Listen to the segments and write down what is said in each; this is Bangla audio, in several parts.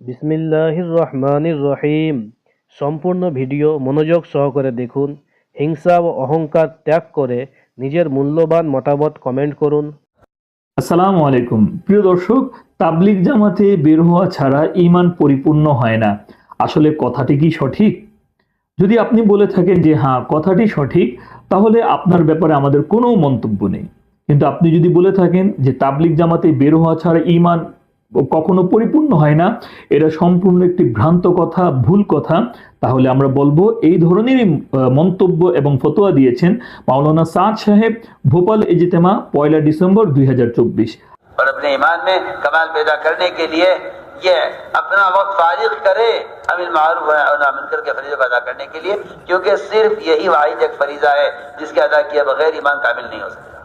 বিসমিল্লাহির রহমানির রহিম। সম্পূর্ণ ভিডিও মনোযোগ সহকারে দেখুন। হিংসা ও অহংকার ত্যাগ করে নিজের মূল্যবান মতামত কমেন্ট করুন। আসসালামু আলাইকুম। প্রিয় দর্শক, তাবলিগ জামাতে বের হওয়া ছাড়া ইমান পরিপূর্ণ হয় না। আসলে কথাটি কি সঠিক? যদি আপনি বলে থাকেন যে হ্যাঁ কথাটি সঠিক, তাহলে আপনার ব্যাপারে আমাদের কোনো মন্তব্য নেই। কিন্তু আপনি যদি বলে থাকেন যে, তাবলিগ জামাতে বের হওয়া ছাড়া ঈমান কখনো পরিপূর্ণ হয় না এটা সম্পূর্ণ একটি ভ্রান্ত কথা ভুল কথা তাহলে আমরা বলবো এই ধরনেরই আহ, মন্তব্য এবং ফতোয়া দিয়েছেন মাওলানা সাদ সাহেব ভোপাল ইজতেমা পয়লা ডিসেম্বর দুই और अपने ईमान में कमाल पैदा करने के लिए ये अपना वक्त फारिग करे अमिल मारूफ और मुनकर के फरीजे को अदा करने के लिए क्योंकि सिर्फ यही वाहिद एक फरीजा है जिसके अदा किए बगैर ईमान कामिल नहीं हो सकता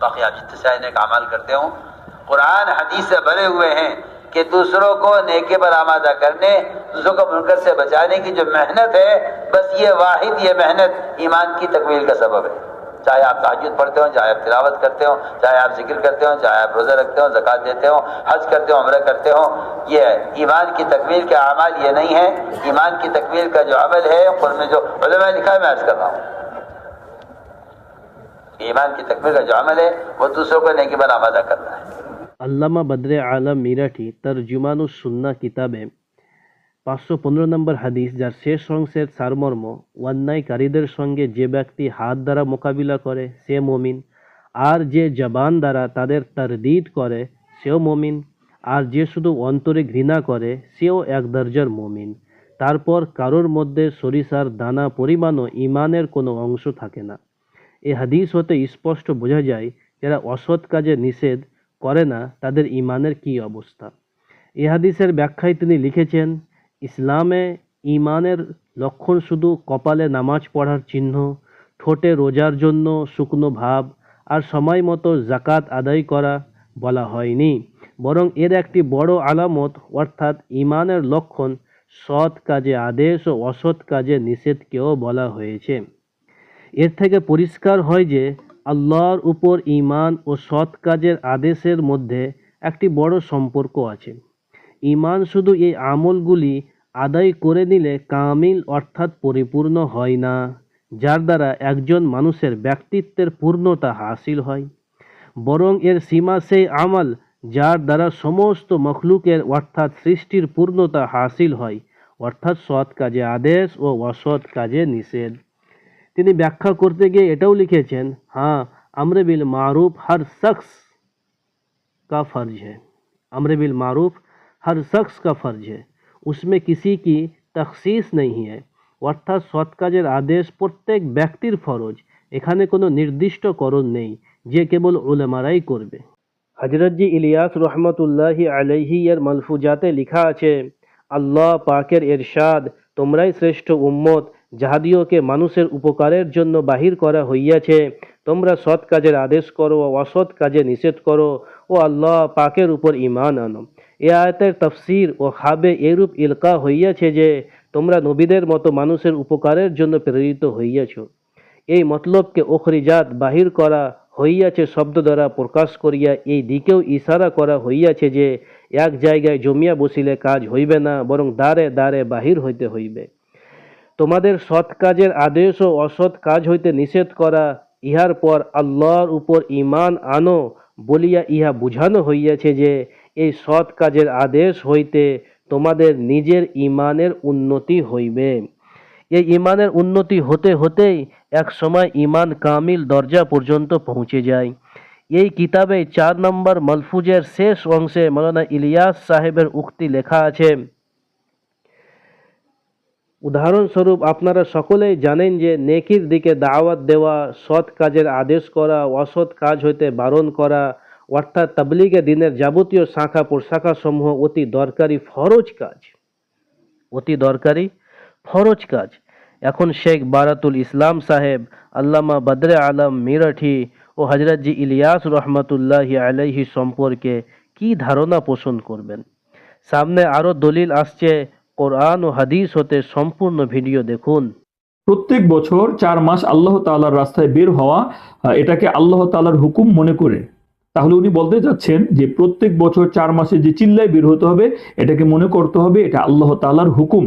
बाकी आप जितने चाहे नेक अमाल करते हो قرآن، حدیث سے بھرے ہوئے ہیں کہ دوسروں کو نیکے پر آمادہ کرنے، دوسروں کو منکر سے بچانے کی جو محنت ہے، بس یہ واحد، یہ محنت ایمان کی تکمیل کا سبب ہے۔ چاہے آپ تاجد پڑھتے ہوں، چاہے آپ تلاوت کرتے ہوں، چاہے آپ ذکر کرتے ہوں، چاہے آپ روزہ رکھتے ہوں، زکوٰۃ دیتے ہوں، حج کرتے ہوں، عمرہ کرتے ہوں، یہ ایمان کی تکمیل کے اعمال یہ نہیں ہے ایمان کی تکمیل کا جو عمل ہے قرم جو علماء لکھا ہے، میں عرض کر رہا ہوں۔ ईमान की तकमील का जो अमल है वो दूसरों को नेकी पर आमादा करना है আল্লামা বদরে আলম মিরাঠি তার জুমানুস সুন্না কিতাবে পাঁচশো পনেরো নম্বর হাদিস যার শেষ অংশের সারমর্ম অন্যায়কারীদের সঙ্গে যে ব্যক্তি হাত দ্বারা মোকাবিলা করে সে মমিন আর যে জবান দ্বারা তাদের তারদিদ করে সেও মমিন আর যে শুধু অন্তরে ঘৃণা করে সেও এক দর্জার মমিন তারপর কারোর মধ্যে সরিষার দানা পরিমাণও ইমানের কোনো অংশ থাকে না এ হাদিস হতে স্পষ্ট বোঝা যায়, যারা অসৎ কাজে নিষেধ করে না, তাদের ইমানের কী অবস্থা? এ হাদিসের ব্যাখ্যায় তিনি লিখেছেন, ইসলামে ইমানের লক্ষণ শুধু কপালে নামাজ পড়ার চিহ্ন, ঠোঁটে রোজার জন্য শুকনো ভাব আর সময় মতো জাকাত আদায় করা বলা হয়নি। বরং এর একটি বড় আলামত, অর্থাৎ ইমানের লক্ষণ সৎ কাজে আদেশ ও অসৎ কাজে নিষেধকেও বলা হয়েছে। এর থেকে পরিষ্কার হয় যে আল্লাহর উপর ঈমান ও সৎ কাজের আদেশের মধ্যে একটি বড় সম্পর্ক আছে। ঈমান শুধু এই আমলগুলি আদায় করে নিলে কামিল অর্থাৎ পরিপূর্ণ হয় না, যার দ্বারা একজন মানুষের ব্যক্তিত্বের পূর্ণতা হাসিল হয়। বরং এর সীমা সেই আমল যার দ্বারা সমস্ত মখলুকের অর্থাৎ সৃষ্টির পূর্ণতা হাসিল হয়, অর্থাৎ সৎ কাজে আদেশ ও অসৎ কাজে নিষেধ। তিনি ব্যাখ্যা করতে গিয়ে এটাও লিখেছেন हाँ अम्र बिल मारूफ हर शख्स का फ़र्ज है अम्र बिल मारूफ हर शख्स का फ़र्ज है उसमें किसी की তখসিস नहीं है অর্থাৎ সৎ কাজের আদেশ প্রত্যেক ব্যক্তির ফরজ এখানে কোনো নির্দিষ্টকরণ নেই যে কেবল উলেমারাই করবে হজরতজি ইলিয়াস রহমতুল্লাহি আলাইহি এর মলফুজাতে লিখা আছে আল্লাহ পাকের এরশাদ তোমরাই শ্রেষ্ঠ উম্মত যাহাদিওকে মানুষের উপকারের জন্য বাহির করা হইয়াছে, তোমরা সৎ কাজের আদেশ করো, অসৎ কাজে নিষেধ করো ও আল্লাহ পাকের উপর ঈমান আনো। এ আয়তের তফসির ও খাবে এরূপ ইলকা হইয়াছে যে, তোমরা নবীদের মতো মানুষের উপকারের জন্য প্রেরিত হইয়াছ। এই মতলবকে ওখরিজাত বাহির করা হইয়াছে শব্দ দ্বারা প্রকাশ করিয়া এই দিকেও ইশারা করা হইয়াছে যে, এক জায়গায় জমিয়া বসিলে কাজ হইবে না, বরং দ্বারে দ্বারে বাহির হইতে হইবে। তোমাদের সৎ কাজের আদেশ ও অসৎ কাজ হইতে নিষেধ করা, ইহার পর আল্লাহর উপর ঈমান আনো বলিয়া ইহা বুঝানো হইয়াছে যে, এই সৎ কাজের আদেশ হইতে তোমাদের নিজের ঈমানের উন্নতি হইবে। এই ঈমানের উন্নতি হতে হতেই এক সময় ঈমান কামিল দরজা পর্যন্ত পৌঁছে যায়। এই কিতাবে চার নম্বর মলফুজের শেষ অংশে মৌলানা ইলিয়াস সাহেবের উক্তি লেখা আছে উদাহরণস্বরূপ আপনারা সকলেই জানেন যে নেকির দিকে দাওয়াত দেওয়া, সৎ কাজের আদেশ করা, অসৎ কাজ হইতে বারণ করা, অর্থাৎ তাবলিগে দিনের যাবতীয় শাখা প্রশাখা সমূহ অতি দরকারি ফরজ কাজ। অতি দরকারি ফরজ কাজ। এখন শেখ বারাতুল ইসলাম সাহেব, আল্লামা বদরে আলম মিরাঠি ও হজরতজি ইলিয়াস রহমতুল্লাহি আলাইহি সম্পর্কে কি ধারণা পোষণ করবেন? সামনে আরও দলিল আসছে কোরআন ও হাদিস হতে সম্পূর্ণ ভিডিও দেখুন। প্রত্যেক বছর চার মাস আল্লাহ তাআলার রাস্তায় বের হওয়া এটাকে আল্লাহ তাআলার হুকুম মনে করে। তাহলে উনি বলতে চাচ্ছেন যে প্রত্যেক বছর চার মাসে যে চিল্লায় বের হতে হবে এটাকে মনে করতে হবে এটা আল্লাহ তাআলার হুকুম।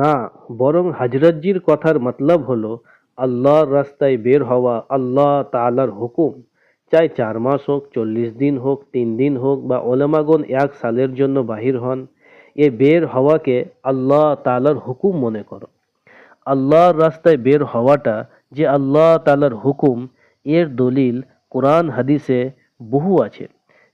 না বরং হজরতজির কথার মতলব হলো আল্লাহর রাস্তায় বের হওয়া আল্লাহ তাআলার হুকুম। চাই চার মাস হোক চল্লিশ দিন হোক তিন দিন হোক বা ওলামাগণ এক সালের জন্য বাহির হন। এ বের হওয়াকে আল্লাহ তাআলার হুকুম মনে করো। আল্লাহর রাস্তায় বের হওয়াটা যে আল্লাহ তাআলার হুকুম, এর দলিল কোরআন হাদিসে বহু আছে।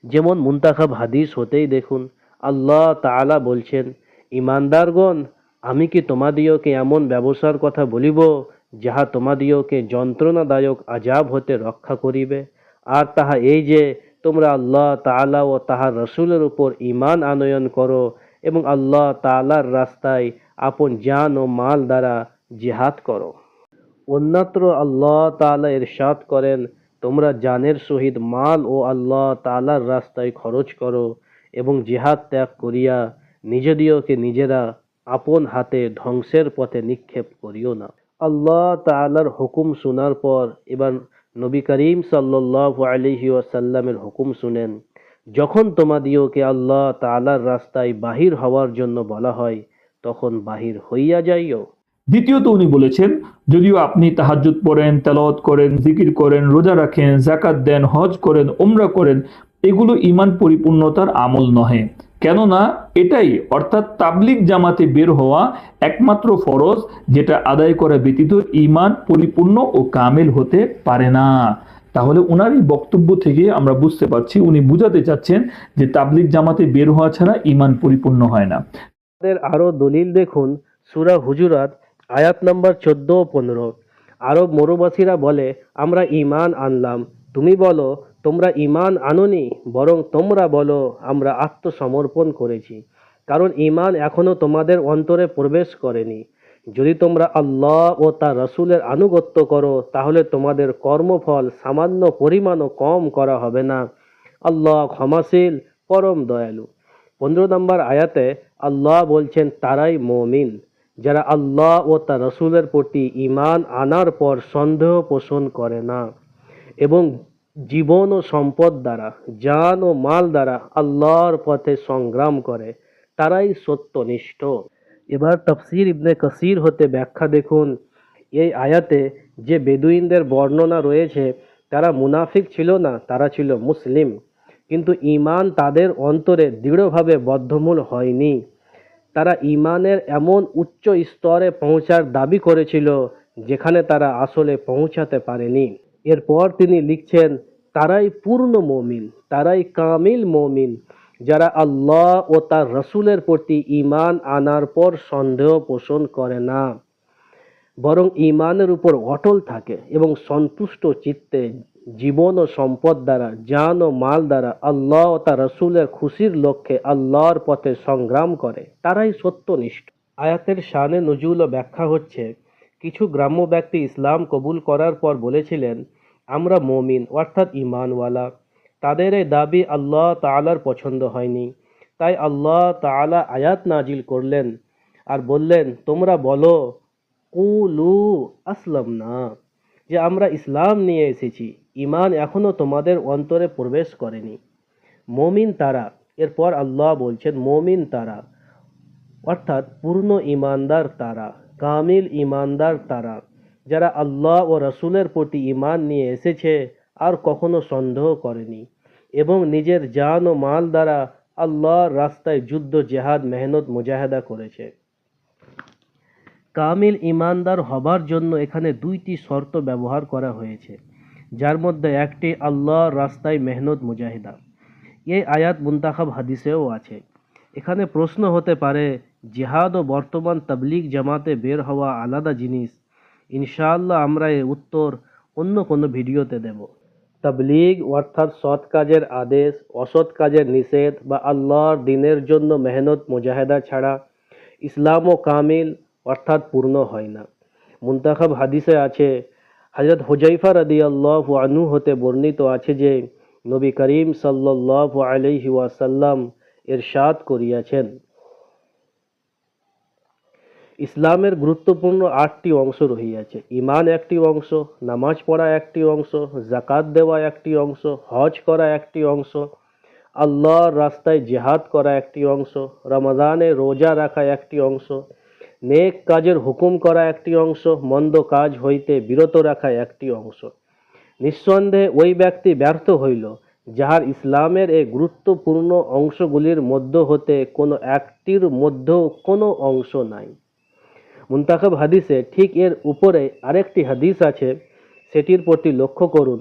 যেমন মুন্তাখাব হাদিস হতেই দেখুন, আল্লাহ তাআলা বলছেন, ইমানদারগণ, আমি কি তোমাদিওকে এমন ব্যবসার কথা বলিব, যাহা তোমাদিওকে যন্ত্রণাদায়ক আজাব হতে রক্ষা করিবে? আর তাহা এই যে, তোমরা আল্লাহ তাআলা ও তাহার রসুলের উপর ঈমান আনয়ন করো এবং আল্লাহ তাআলার রাস্তায় আপন জান ও মাল দ্বারা জিহাদ করো। অন্যত্র আল্লাহ তাআলা ইরশাদ করেন, তোমরা জানের সহিত মাল ও আল্লাহ তাআলার রাস্তায় খরচ করো এবং জিহাদ ত্যাগ করিয়া নিজদিওকে নিজেরা আপন হাতে ধ্বংসের পথে নিক্ষেপ করিও না। আল্লাহ তাআলার হুকুম শোনার পর এবার নবী করিম সাল্লাল্লাহু আলাইহি ওয়াসাল্লামের হুকুম শুনেন যখন তোমাদিওকে আল্লাহ তাআলার রাস্তায় বাহির হওয়ার জন্য বলা হয়, তখন বাহির হইয়া যাইও। দ্বিতীয়ত উনি বলেছেন, যদিও আপনি তাহাজ্জুদ পড়েন, তেলাওয়াত করেন, জিকির করেন, রোজা রাখেন জাকাত দেন, হজ করেন ওমরা করেন, এগুলো ইমান পরিপূর্ণতার আমল নহে। কেননা এটাই অর্থাৎ তাবলিগ জামাতে বের হওয়া একমাত্র ফরজ, যেটা আদায় করা ব্যতীত ইমান পরিপূর্ণ ও কামেল হতে পারে না। তাহলে ওনার এই বক্তব্য থেকে আমরা বুঝতে পারছি, উনি বুঝাতে চাচ্ছেন যে তাবলিগ জামাতে বের হওয়া ছাড়া ইমান পরিপূর্ণ হয় না। আমাদের আরও দলিল দেখুন, সুরা হুজুরাত, আয়াত নাম্বার চোদ্দ ও পনেরো। আরব মরুবাসীরা বলে, আমরা ঈমান আনলাম। তুমি বলো, তোমরা ঈমান আনোনি, বরং তোমরা বলো, আমরা আত্মসমর্পণ করেছি। কারণ ঈমান এখনও তোমাদের অন্তরে প্রবেশ করেনি। যদি তোমরা আল্লাহ ও তার রসুলের আনুগত্য করো, তাহলে তোমাদের কর্মফল সামান্য পরিমাণও কম করা হবে না। আল্লাহ ক্ষমাশীল, পরম দয়ালু। পনেরো নম্বর আয়াতে আল্লাহ বলছেন, তারাই মমিন। যারা আল্লাহ ও তার রসুলের প্রতি ইমান আনার পর সন্দেহ পোষণ করে না এবং জীবন ও সম্পদ দ্বারা, জান ও মাল দ্বারা আল্লাহর পথে সংগ্রাম করে, তারাই সত্যনিষ্ঠ। এবার তফসির ইবনে কসির হতে ব্যাখ্যা দেখুন। এই আয়াতে যে বেদুইনদের বর্ণনা রয়েছে, তারা মুনাফিক ছিল না, তারা ছিল মুসলিম। কিন্তু ঈমান তাদের অন্তরে দৃঢ়ভাবে বদ্ধমূল হয়নি। তারা ঈমানের এমন উচ্চ স্তরে পৌঁছার দাবি করেছিল, যেখানে তারা আসলে পৌঁছাতে পারেনি। এরপর তিনি লিখছেন, তারাই পূর্ণ মমিন, তারাই কামিল মমিন। যারা আল্লাহ ও তার রসুলের প্রতি ঈমান আনার পর সন্দেহ পোষণ করে না, বরং ঈমানের উপর অটল থাকে এবং সন্তুষ্ট চিত্তে জীবন ও সম্পদ দ্বারা, জান ও মাল দ্বারা আল্লাহ ও তার রসুলের খুশির লক্ষ্যে আল্লাহর পথে সংগ্রাম করে। তারাই সত্যনিষ্ঠ। আয়াতের শানে নজুল ও ব্যাখ্যা হচ্ছে, কিছু গ্রাম্য ব্যক্তি ইসলাম কবুল করার পর বলেছিলেন, আমরা মমিন, অর্থাৎ ঈমানওয়ালা। তাদের এই দাবি আল্লাহ তাআলার পছন্দ হয়নি। তাই আল্লাহ তাআলা আয়াত নাজিল করলেন আর বললেন, তোমরা বলো, কুলু আসলাম না যে আমরা ইসলাম নিয়ে এসেছি। ইমান এখনও তোমাদের অন্তরে প্রবেশ করেনি। মমিন তারা। এরপর আল্লাহ বলছেন, মমিন তারা, অর্থাৎ পূর্ণ ইমানদার তারা, কামিল ইমানদার তারা, যারা আল্লাহ ও রসুলের প্রতি ঈমান নিয়ে এসেছে আর কখনো সন্দেহ করেনি এবং নিজের জান ও মাল দ্বারা আল্লাহর রাস্তায় যুদ্ধ, জেহাদ, মেহনত, মুজাহেদা করেছে। কামিল ইমানদার হবার জন্য এখানে দুইটি শর্ত ব্যবহার করা হয়েছে, যার মধ্যে একটি আল্লাহর রাস্তায় মেহনত, মুজাহিদা। এই আয়াত মুন্তাখাব হাদিসেও আছে। এখানে প্রশ্ন হতে পারে, জিহাদ ও বর্তমান তাবলিগ জামাতে বের হওয়া আলাদা জিনিস, ইনশাআল্লাহ আমরা এর উত্তর অন্য কোনো ভিডিওতে দেব। তাবলিগ অর্থাৎ সৎ কাজের আদেশ, অসৎ কাজের নিষেধ বা আল্লাহর দিনের জন্য মেহনত মুজাহেদা ছাড়া ইসলাম ও কামিল অর্থাৎ পূর্ণ হয় না। মুন্তাখাব হাদিসে আছে হজরত হুজাইফা রাদি আল্লাহ আনু হতে বর্ণিত আছে যে, নবী করিম সাল্লাহ আলহি ওয়াসাল্লাম এরশাদ করিয়াছেন। ইসলামের গুরুত্বপূর্ণ আটটি অংশ রহিয়াছে। ইমান একটি অংশ, নামাজ পড়া একটি অংশ জাকাত দেওয়া একটি অংশ, হজ করা একটি অংশ, আল্লাহর রাস্তায় জেহাদ করা একটি অংশ, রমাদানে রোজা রাখা একটি অংশ, নেক কাজের হুকুম করা একটি অংশ, মন্দ কাজ হইতে বিরত রাখা একটি অংশ। নিঃসন্দেহে ওই ব্যক্তি ব্যর্থ হইল, যাহার ইসলামের এই গুরুত্বপূর্ণ অংশগুলির মধ্য হতে কোনো একটির মধ্যেও কোনো অংশ নাই। মুন্তাখাব হাদিসে ঠিক এর উপরে আরেকটি হাদিস আছে, সেটির প্রতি লক্ষ্য করুন।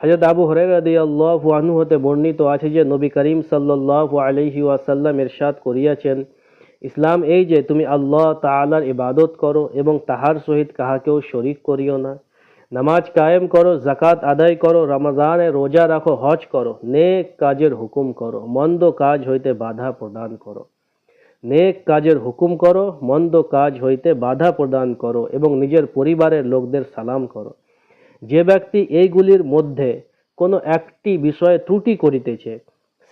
হজরত আবু হরাইরাদিয়াল্লাহু আনহু হতে বর্ণিত আছে যে, নবী করিম সাল্লাল্লাহু আলাইহি ওয়াসাল্লাম ইরশাদ করিয়াছেন, ইসলাম এই যে তুমি আল্লাহ তাআলার ইবাদত করো এবং তাহার সহিত কাহাকেও শরিক করিও না। নামাজ কায়েম করো জাকাত আদায় করো, রমজানে রোজা রাখো, হজ করো, নেক কাজের হুকুম করো, মন্দ কাজ হইতে বাধা প্রদান করো। নেক কাজের হুকুম করো, মন্দ কাজ হইতে বাধা প্রদান করো এবং নিজের পরিবারের লোকদের সালাম করো। যে ব্যক্তি এইগুলির মধ্যে কোনো একটি বিষয়ে ত্রুটি করিতেছে,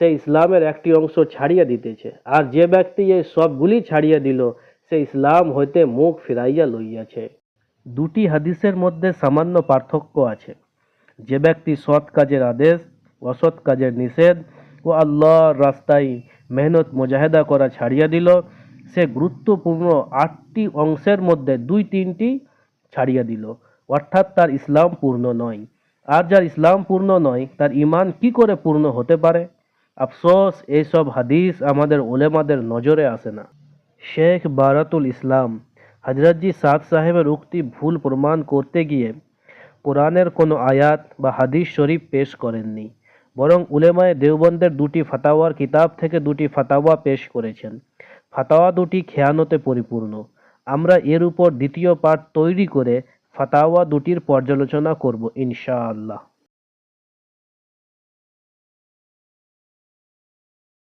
সে ইসলামের একটি অংশ ছাড়িয়া দিতেছে, আর যে ব্যক্তি এই সবগুলি ছাড়িয়া দিল, সে ইসলাম হইতে মুখ ফিরাইয়া লইয়াছে। দুটি হাদিসের মধ্যে সামান্য পার্থক্য আছে। যে ব্যক্তি সৎ কাজের আদেশ, অসৎ কাজের নিষেধ ও আল্লাহর রাস্তায় মেহনত মুজাহেদা করা ছাড়িয়া দিল। সে গুরুত্বপূর্ণ আটটি অংশের মধ্যে দুই তিনটি ছাড়িয়া দিল। অর্থাৎ তার ইসলাম পূর্ণ নয়। আর যার ইসলাম পূর্ণ নয়, তার ইমান কি করে পূর্ণ হতে পারে? আফসোস এইসব হাদিস আমাদের ওলেমাদের নজরে আসে না। শেখ বারাতুল ইসলাম হজরতজি সাদ সাহেবের উক্তি ভুল প্রমাণ করতে গিয়ে কোরআনের কোনো আয়াত বা হাদিস শরীফ পেশ করেননি। বরং উলেমায় দেওবন্দের দুটি ফাতাওয়ার কিতাব থেকে দুটি ফাতাওয়া পেশ করেছেন। ফাতাওয়া দুটি খেয়ানতে পরিপূর্ণ। আমরা এর উপর দ্বিতীয় পাঠ তৈরি করে ফাতাওয়া দুটির পর্যালোচনা করব ইনশাআল্লাহ।